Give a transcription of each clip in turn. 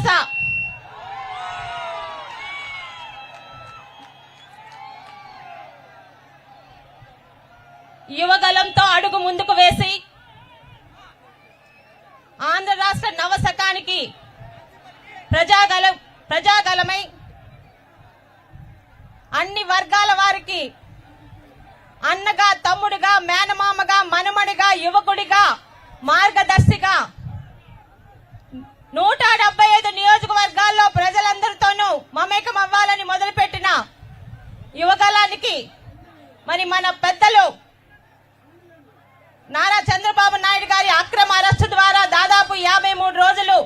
పలాస యువగలంతో అడుగు ముందుకు వేసి ఆంధ్ర రాష్ట్ర నవశకానికి ప్రజాగల ప్రజాగలమై అన్ని వర్గాల వారికి అన్నగా తమ్ముడిగా మేనమామగా మనమడిగా యువకుడిగా మార్గదర్శిగా నూట డెబ్బై ఐదు నియోజకవర్గాల్లో ప్రజలందరితోనూ మమేకం అవ్వాలని మొదలుపెట్టిన యువకాలానికి మరి మన పెద్దలు నారా చంద్రబాబు నాయుడు గారి అక్రమ అరెస్టు ద్వారా దాదాపు యాభై మూడు రోజులు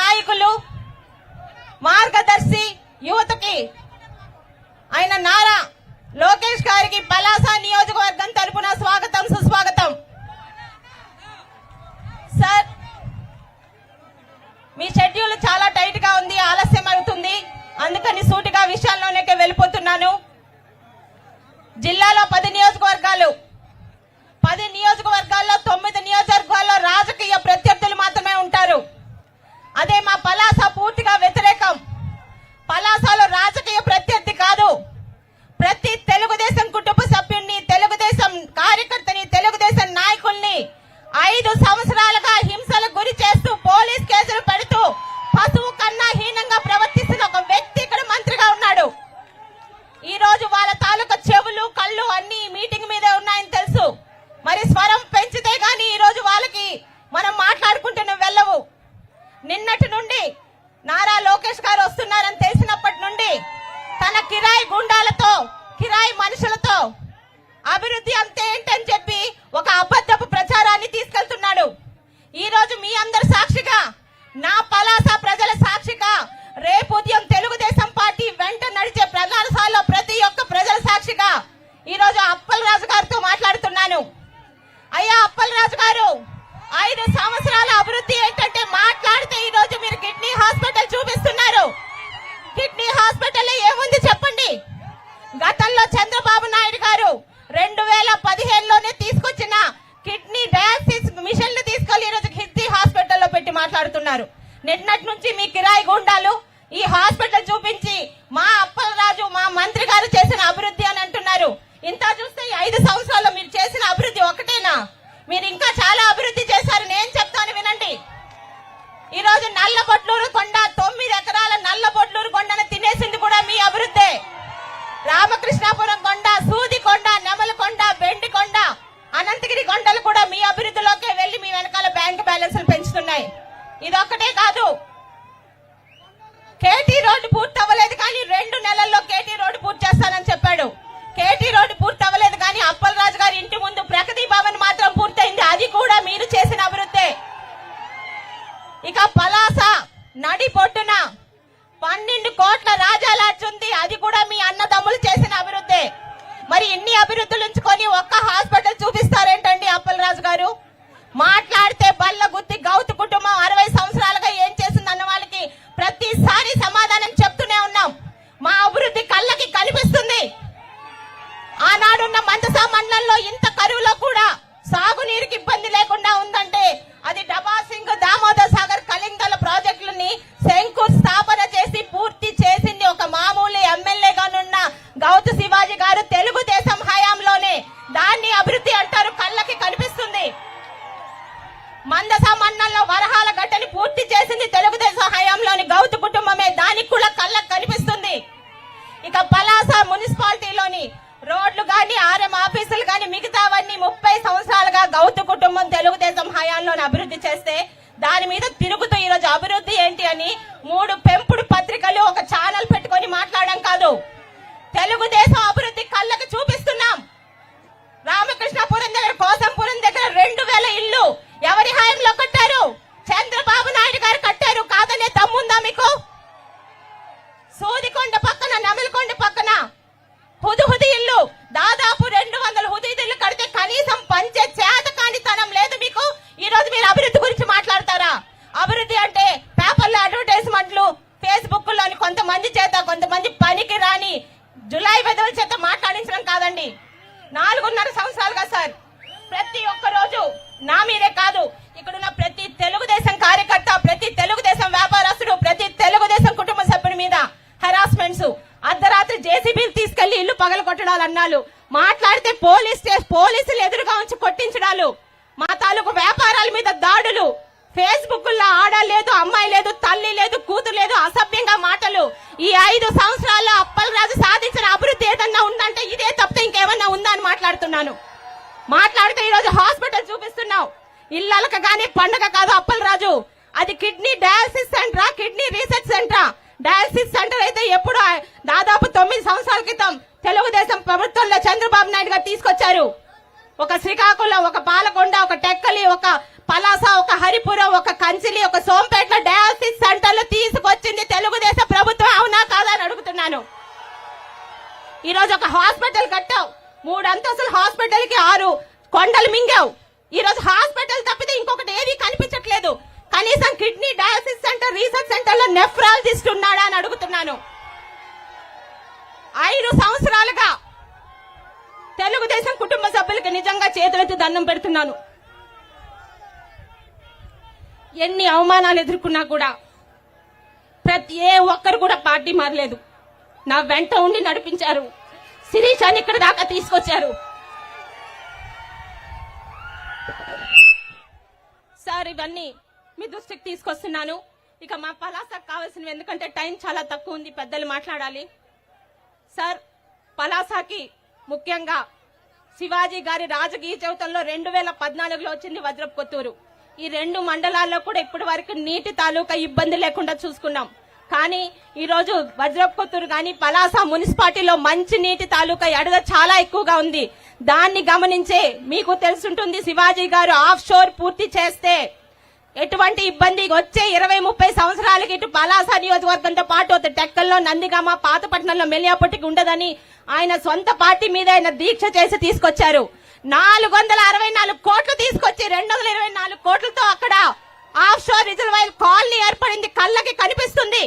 నాయకులు మార్గదర్శి యువతకి ఆయన నారా లోకేష్ గారికి పలాస నియోజకవర్గం తరపున స్వాగతం సుస్వాగతం. సార్ మీ షెడ్యూల్ చాలా టైట్గా ఉంది ఆలస్యం అవుతుంది. అందుకని సూటిగా విషయాల్లోనే వెళ్ళిపోతున్నాను. జిల్లాలో పది నియోజకవర్గాలు చంద్రబాబు నాయుడు గారు రెండు వేల పదిహేనులోనే తీసుకొచ్చిన కిడ్నీ డయాలసిస్ మిషన్లు తీసుకెళ్ళి ఈరోజు కిడ్నీ హాస్పిటల్లో పెట్టి మాట్లాడుతున్నారు. నిన్నటి నుంచి మీ కిరాయి గుండాలు ఈ హాస్పిటల్ చూపించి మా అప్పలరాజు మా మంత్రి గారు చేసిన అభివృద్ధి అని అంటున్నారు. ఇంత చూస్తే ఐదు సంవత్సరాల్లో మీరు చేసిన అభివృద్ధి ఒకటేనా? మీరు ఇంకా చాలా అభివృద్ధి చేశారు. నేను చెప్తాను వినండి. ఈ రోజు నల్ల బొట్లూరు కొండ తొమ్మిది ఎకరాల నల్ల బొట్లూరు కొండను తినేసింది కూడా మీ అభివృద్ధి. రామకృష్ణాపురం కొండ సూది కొండ నెమలకొండ బెండి కొండ అనంతగిరి కొండలు కూడా మీ అభివృద్ధిలోకే వెళ్ళి మీ వెనకాల బ్యాంక్ బ్యాలెన్స్లు పెంచుతున్నాయి. ఇదొక్కటే కాదు. కేటీ రోడ్డు పూర్తి అవ్వలేదు కానీ రెండు నెలలు దాని మీద తిరుగుతూ ఈ రోజు అభివృద్ధి ఏంటి అని మూడు పెంపుడు పత్రికలు ఒక ఛానల్ పెట్టుకొని మాట్లాడడం కాదు. తెలుగుదేశం అభివృద్ధి కళ్ళకు చూపిస్తున్నాం. రామకృష్ణపురం దగ్గర కోసంపురం దగ్గర రెండు వేల ఇల్లు ఎవరి హాయంలో కట్టారు? చంద్రబాబు నాయుడు గారు కట్టారు కాదనే తమ్ముందా మీకు? సూదికొండ పక్కన నమలకొండ పక్కన హుదుహుది ఇల్లు ధర్నాలు మాట్లాడితే పోలీస్ పోలీసులు ఎదురుగా ఉంచి కొట్టించడాలు. మా తాలూకు వ్యాపారాల మీద దాడులు. ఫేస్బుక్లో ఆడ లేదు అమ్మాయి లేదు తల్లి లేదు కూతురు లేదు అసభ్యంగా మాటలు. ఈ ఐదు సంవత్సరాల్లో అప్పలరాజు సాధించిన అభివృద్ధి ఏదన్నా ఉందంటే ఇదే తప్పితే ఇంకేమన్నా ఉందా అని మాట్లాడుతున్నాను. మాట్లాడితే ఈరోజు హాస్పిటల్ చూపిస్తున్నావు. ఇళ్ళలకు కానీ పండగ కాదు అప్పలరాజు. అది కిడ్నీ డయాలసిస్ సెంటరా కిడ్నీ రీసెర్చ్ సెంటరా? డయాలసిస్ సెంటర్ అయితే ఎప్పుడు దాదాపు తొమ్మిది సంవత్సరాల క్రితం. తెలుగుదేశం ప్రభుత్వంలో చంద్రబాబు నాయుడు గారు తీసుకొచ్చారు. ఒక శ్రీకాకుళం ఒక పాలకొండ ఒక టెక్కలి ఒక పలాస ఒక హరిపురం ఒక కంచిలి ఒక సోంపేట డయాలసిస్ సెంటర్లు తీసుకొచ్చింది తెలుగుదేశం ప్రభుత్వం. అవునా కాదా అని అడుగుతున్నాను. ఈరోజు ఒక హాస్పిటల్ కట్టావు. మూడు అంతస్తుల హాస్పిటల్కి ఆరు కొండలు మింగావు. ఈరోజు హాస్పిటల్ తప్పితే ఇంకొకటి ఏది కనిపించట్లేదు. కనీసం కిడ్నీ డయాలసిస్ సెంటర్ రీసెర్చ్ సెంటర్లో నెఫ్రాలజిస్ట్ ఉన్నాడా అని అడుగుతున్నాను. ఐదు సంవత్సరాలుగా తెలుగుదేశం కుటుంబ సభ్యులకు నిజంగా చేతులెత్తి దండం పెడుతున్నాను. ఎన్ని అవమానాలు ఎదుర్కొన్నా కూడా ప్రతి ఏ ఒక్కరు కూడా పార్టీ మారలేదు. నా వెంట ఉండి నడిపించారు. శిరీషాన్ని ఇక్కడ దాకా తీసుకొచ్చారు. సార్ ఇవన్నీ మీ దృష్టికి తీసుకొస్తున్నాను. ఇక మా పలాసకు కావాల్సినవి ఎందుకంటే టైం చాలా తక్కువ ఉంది పెద్దలు మాట్లాడాలి. సార్ పలాసాకి ముఖ్యంగా శివాజీ గారి రాజకీయ చవితంలో రెండు వేల పద్నాలుగులో వచ్చింది వజ్రపు కొత్తూరు. ఈ రెండు మండలాల్లో కూడా ఇప్పటి వరకు నీటి తాలూకా ఇబ్బంది లేకుండా చూసుకున్నాం. కానీ ఈరోజు వజ్రపు కొత్తూరు కానీ పలాస మున్సిపాలిటీలో మంచి నీటి తాలూకా ఎడద చాలా ఎక్కువగా ఉంది. దాన్ని గమనించే మీకు తెలుసుంటుంది శివాజీ గారు ఆఫ్ షోర్ పూర్తి చేస్తే ఎటువంటి ఇబ్బంది వచ్చే ఇరవై ముప్పై సంవత్సరాలకి ఇటు పలాస నియోజకవర్గంతో పాటు టెక్కల్లో నందిగామ పాతపట్నంలో మెలియాపట్టికి ఉండదని ఆయన సొంత పార్టీ మీద ఆయన దీక్ష చేసి తీసుకొచ్చారు. నాలుగు వందల అరవై నాలుగు కోట్లు తీసుకొచ్చి రెండు వందల ఇరవై నాలుగు కోట్లతో అక్కడ ఆఫ్ షోర్ రిజర్వాయర్ కాలనీ ఏర్పడింది. కళ్ళకి కనిపిస్తుంది.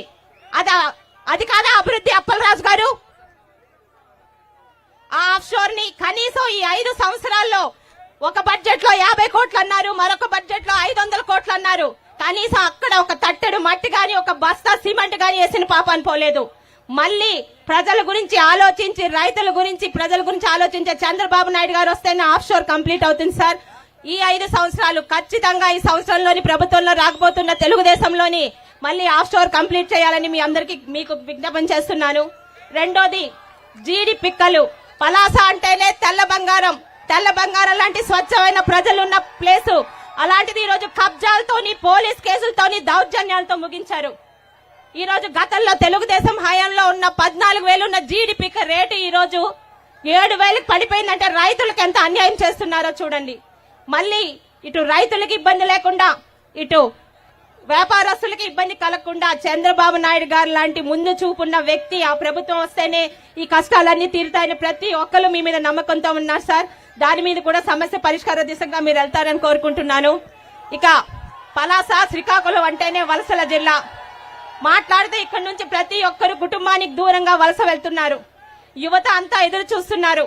అది అది కాదా అభివృద్ధి అప్పలరాజు గారు? ఆ ఆఫ్ షోర్ని కనీసం ఈ ఐదు సంవత్సరాల్లో ఒక బడ్జెట్లో యాభై కోట్లు అన్నారు మరొక బడ్జెట్లో ఐదు వందల కోట్లు అన్నారు. కనీసం అక్కడ ఒక తట్టెడు మట్టి గాని ఒక బస్తా సిమెంట్ గాని వేసిన పాపాన్ని పోలేదు. మళ్ళీ ప్రజల గురించి ఆలోచించి రైతుల గురించి ప్రజల గురించి ఆలోచించే చంద్రబాబు నాయుడు గారు వస్తేనే ఆఫ్ షోర్ కంప్లీట్ అవుతుంది సార్. ఈ ఐదు సంవత్సరాలు ఖచ్చితంగా ఈ సంవత్సరంలోని ప్రభుత్వంలో రాకపోతున్న తెలుగుదేశంలోని మళ్ళీ ఆఫ్ షోర్ కంప్లీట్ చేయాలని మీ అందరికి మీకు విజ్ఞాపన చేస్తున్నాను. రెండోది జీడి పిక్కలు. పలాస అంటేనే తెల్ల బంగారం. తెల్ల బంగారం లాంటి స్వచ్ఛమైన ప్రజలున్న ప్లేసు. అలాంటిది ఈరోజు కబ్జాలతోని పోలీస్ కేసులతోని దౌర్జన్యాలతో ముగించారు. ఈరోజు గతంలో తెలుగుదేశం హయాంలో ఉన్న పద్నాలుగు వేలు ఉన్న రేటు ఈరోజు ఏడు వేలకు పడిపోయిందంటే. రైతులకు ఎంత అన్యాయం చేస్తున్నారో చూడండి. మళ్ళీ ఇటు రైతులకు ఇబ్బంది లేకుండా ఇటు వ్యాపారస్తులకు ఇబ్బంది కలగకుండా చంద్రబాబు నాయుడు గారు లాంటి ముందు చూపున్న వ్యక్తి ఆ ప్రభుత్వం వస్తేనే ఈ కష్టాలన్నీ తీరుతాయని ప్రతి ఒక్కరు మీ మీద నమ్మకంతో ఉన్నారు సార్. దాని మీద కూడా సమస్య పరిష్కార దిశగా మీరు వెళ్తారని కోరుకుంటున్నాను. ఇక పలాస శ్రీకాకుళం అంటేనే వలసల జిల్లా. మాట్లాడితే ఇక్కడ నుంచి ప్రతి ఒక్కరు కుటుంబానికి దూరంగా వలస వెళ్తున్నారు. యువత అంతా ఎదురు చూస్తున్నారు.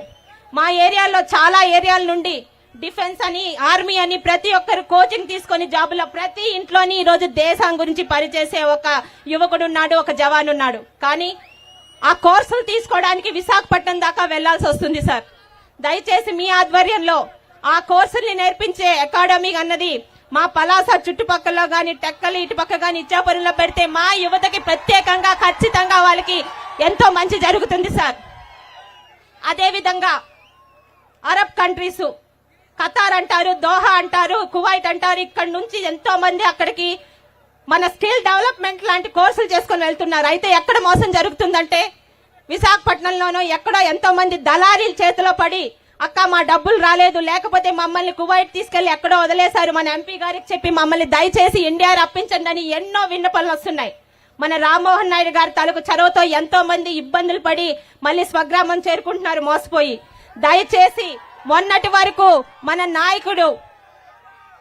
మా ఏరియాలో చాలా ఏరియాల నుండి డిఫెన్స్ అని ఆర్మీ అని ప్రతి ఒక్కరు కోచింగ్ తీసుకొని జాబులో ప్రతి ఇంట్లోని ఈరోజు దేశం గురించి పనిచేసే ఒక యువకుడు ఉన్నాడు ఒక జవాన్ ఉన్నాడు. కానీ ఆ కోర్సులు తీసుకోవడానికి విశాఖపట్నం దాకా వెళ్ళాల్సి వస్తుంది సార్. దయచేసి మీ ఆధ్వర్యంలో ఆ కోర్సుల్ని నేర్పించే అకాడమీ అన్నది మా పలాస చుట్టుపక్కల గాని టెక్కలు ఇటుపక్క గాని ఇచ్చాపురంలో పెడితే మా యువతకి ప్రత్యేకంగా ఖచ్చితంగా వాళ్ళకి ఎంతో మంచి జరుగుతుంది సార్. అదేవిధంగా అరబ్ కంట్రీసు ఖతార్ అంటారు దోహా అంటారు కువైట్ అంటారు. ఇక్కడ నుంచి ఎంతో మంది అక్కడికి మన స్కిల్ డెవలప్మెంట్ లాంటి కోర్సులు చేసుకొని వెళ్తున్నారు. అయితే ఎక్కడ మోసం జరుగుతుందంటే విశాఖపట్నంలోనూ ఎక్కడో ఎంతో మంది దళారీల చేతిలో పడి అక్క మా డబ్బులు రాలేదు. లేకపోతే మమ్మల్ని కువైట్ తీసుకెళ్ళి ఎక్కడో వదిలేశారు. మన ఎంపీ గారికి చెప్పి మమ్మల్ని దయచేసి ఇండియా రప్పించండి అని ఎన్నో విన్నపలు వస్తున్నాయి. మన రామ్మోహన్ నాయుడు గారి తాలూకు చొరవతో ఎంతో మంది ఇబ్బందులు పడి మళ్ళీ స్వగ్రామం చేరుకుంటున్నారు మోసపోయి. దయచేసి మొన్నటి వరకు మన నాయకుడు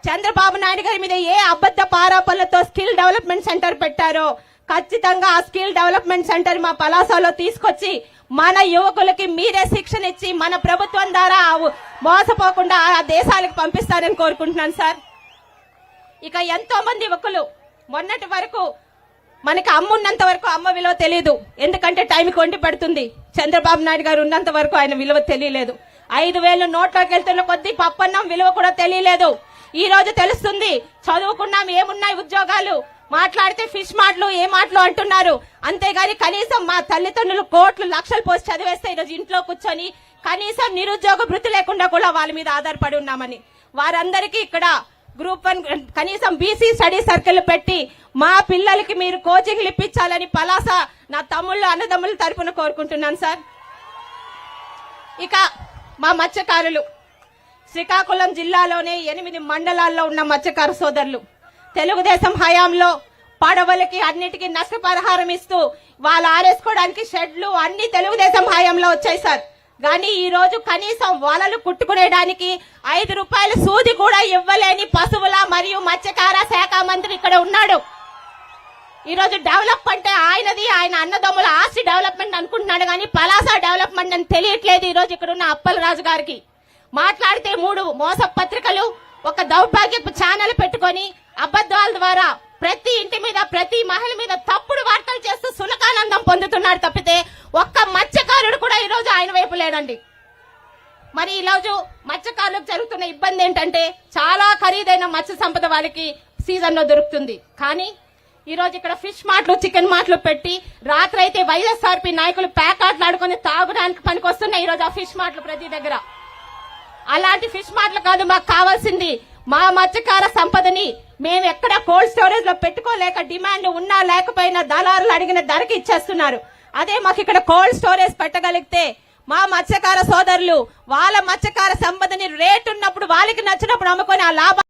చంద్రబాబు నాయుడు గారి మీద ఏ అబద్ధ పారాపలతో స్కిల్ డెవలప్మెంట్ సెంటర్ పెట్టారో ఖచ్చితంగా ఆ స్కిల్ డెవలప్మెంట్ సెంటర్ మా పలాసలో తీసుకొచ్చి మన యువకులకి మీరే శిక్షణ ఇచ్చి మన ప్రభుత్వం ద్వారా మోసపోకుండా ఆ దేశాలకు పంపిస్తారని కోరుకుంటున్నాను సార్. ఇక ఎంతో మంది యువకులు మొన్నటి వరకు మనకి అమ్మ ఉన్నంత వరకు అమ్మ విలువ తెలియదు ఎందుకంటే టైంకి వండి పెడుతుంది. చంద్రబాబు నాయుడు గారు ఉన్నంత వరకు ఆయన విలువ తెలియలేదు. ఐదు వేలు నోట్లోకి వెళ్తున్న కొద్దీ పప్పన్నం విలువ కూడా తెలియలేదు. ఈ రోజు తెలుస్తుంది చదువుకున్నాం ఏమున్నాయి ఉద్యోగాలు. మాట్లాడితే ఫిష్ మాటలు ఏ మాటలు అంటున్నారు. అంతేగాని కనీసం మా తల్లిదండ్రులు కోట్లు లక్షలు పోసి చదివేస్తే ఈరోజు ఇంట్లో కూర్చొని కనీసం నిరుద్యోగ భృతి లేకుండా కూడా వాళ్ళ మీద ఆధారపడి ఉన్నామని. వారందరికీ ఇక్కడ గ్రూప్ వన్ కనీసం బీసీ స్టడీ సర్కిల్ పెట్టి మా పిల్లలకి మీరు కోచింగ్లు ఇప్పించాలని పలాస నా తమ్ముళ్ళు అన్నదమ్ముల తరపున కోరుకుంటున్నాను సార్. ఇక మా మత్స్యకారులు. శ్రీకాకుళం జిల్లాలోనే ఎనిమిది మండలాల్లో ఉన్న మత్స్యకార సోదరులు. తెలుగుదేశం హయాంలో పడవలకి అన్నిటికీ నష్టపరిహారం ఇస్తూ వాళ్ళు ఆరేసుకోవడానికి షెడ్లు అన్ని తెలుగుదేశం హయాంలో వచ్చాయి సార్. కానీ ఈ రోజు కనీసం వలలు కుట్టుకునేడానికి ఐదు రూపాయల సూది కూడా ఇవ్వలేని పశువుల మరియు మత్స్యకార శాఖ మంత్రి ఇక్కడ ఉన్నాడు. ఈరోజు డెవలప్ అంటే ఆయనది ఆయన అన్నదమ్ముల ఆస్తి డెవలప్మెంట్ అనుకుంటున్నాడు కానీ పలాస డెవలప్మెంట్ అని తెలియట్లేదు ఈరోజు ఇక్కడున్న ఇక్కడ ఉన్న అప్పలరాజు గారికి. మాట్లాడితే మూడు మోస పత్రికలు ఒక దౌర్భాగ్యపు ఛానల్ పెట్టుకొని అబద్ధాల ద్వారా ప్రతి ఇంటి మీద ప్రతి మహిళ మీద తప్పుడు వార్తలు చేస్తూ సులకానందం పొందుతున్నాడు తప్పితే ఒక్క మత్స్యకారుడు కూడా ఈరోజు ఆయన వైపు లేడండి. మరి ఈ రోజు మత్స్యకారులకు జరుగుతున్న ఇబ్బంది ఏంటంటే చాలా ఖరీదైన మత్స్య సంపద వాళ్ళకి సీజన్లో దొరుకుతుంది. కానీ ఈ రోజు ఇక్కడ ఫిష్ మాటలు చికెన్ మాటలు పెట్టి రాత్రి అయితే వైఎస్ఆర్పి నాయకులు ప్యాకాట్లు ఆడుకొని తాగడానికి పనికొస్తున్నాయి ఈ రోజు ఆ ఫిష్ మాటలు ప్రతి దగ్గర. అలాంటి ఫిష్ మాటలు కాదు మాకు కావాల్సింది మా మత్స్యకార సంపదని మేము ఎక్కడ కోల్డ్ స్టోరేజ్లో పెట్టుకోలేక డిమాండ్ ఉన్నా లేకపోయినా దళారులు అడిగిన ధరకి ఇచ్చేస్తున్నారు. అదే మాకు ఇక్కడ కోల్డ్ స్టోరేజ్ పెట్టగలిగితే మా మత్స్యకార సోదరులు వాళ్ళ మత్స్యకార సంపదని రేటు ఉన్నప్పుడు వాళ్ళకి నచ్చినప్పుడు అమ్ముకొని ఆ లాభం